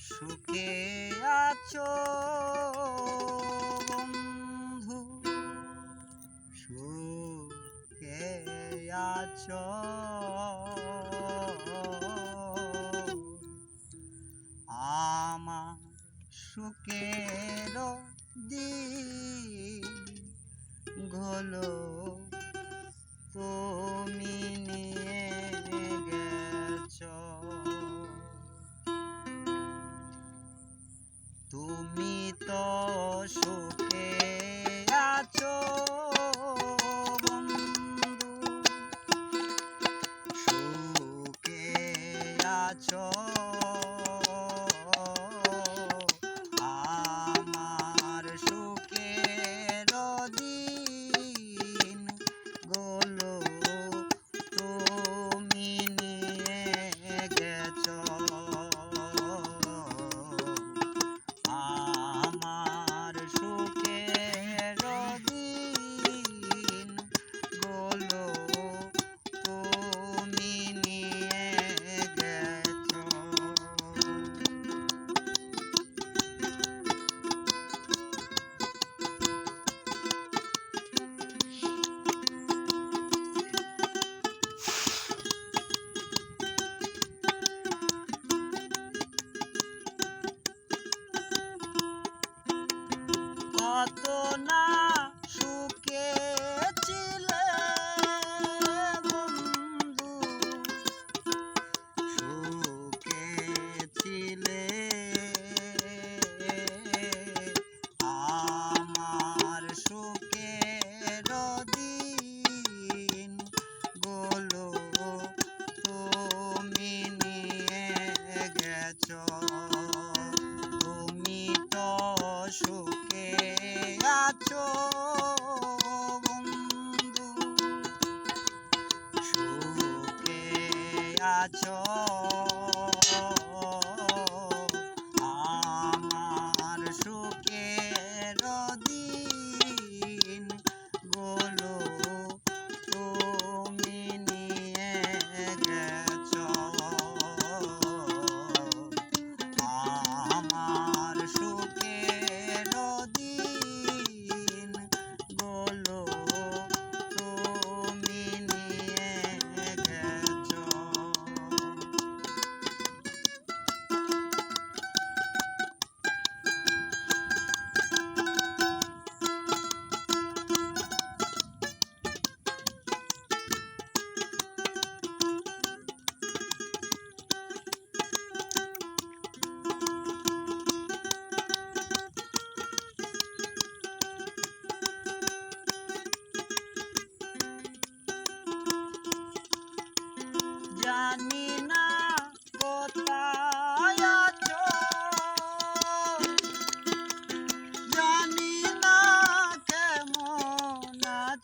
সুখে আছো বন্ধু। সুখে আছো। আমা সুখে I cho cho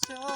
Chacha.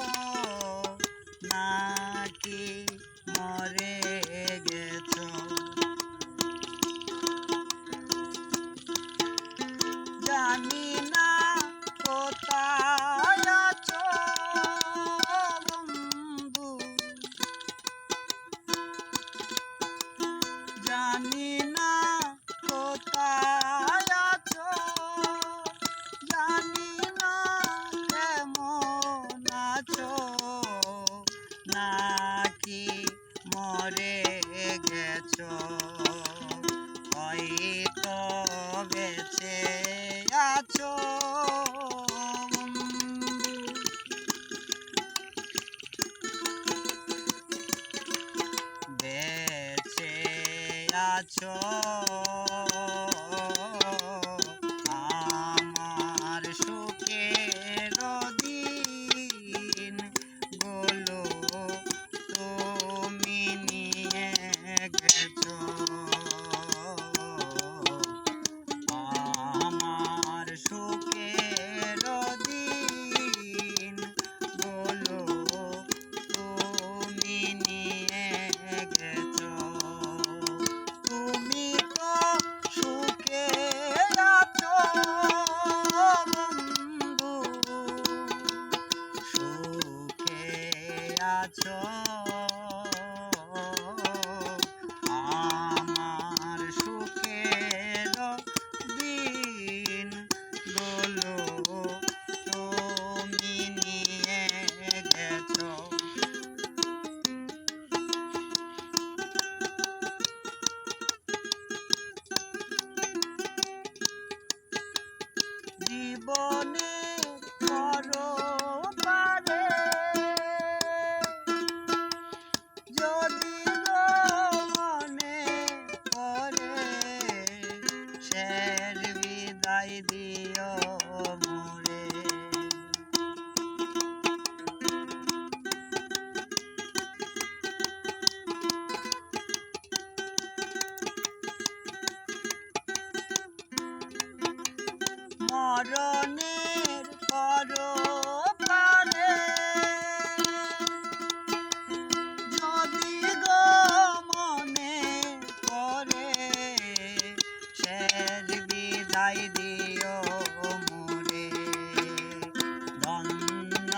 বিদায় দিও মোরে। মরণের বিদায় দিও মোরে। ধন্য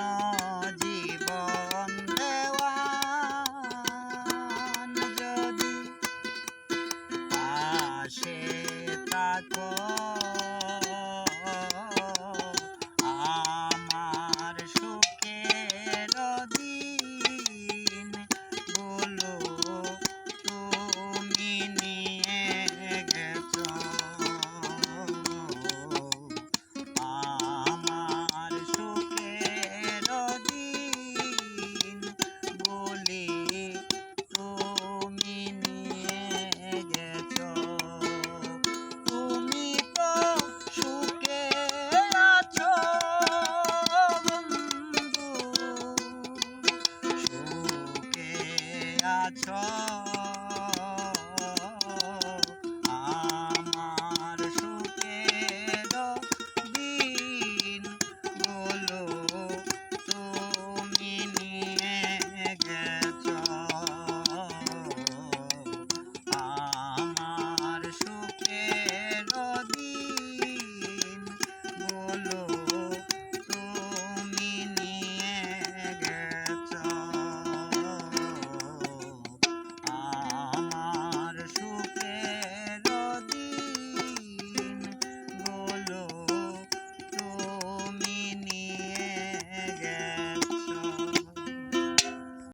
জীবন দেওয়ান যদি পাশে থাকো।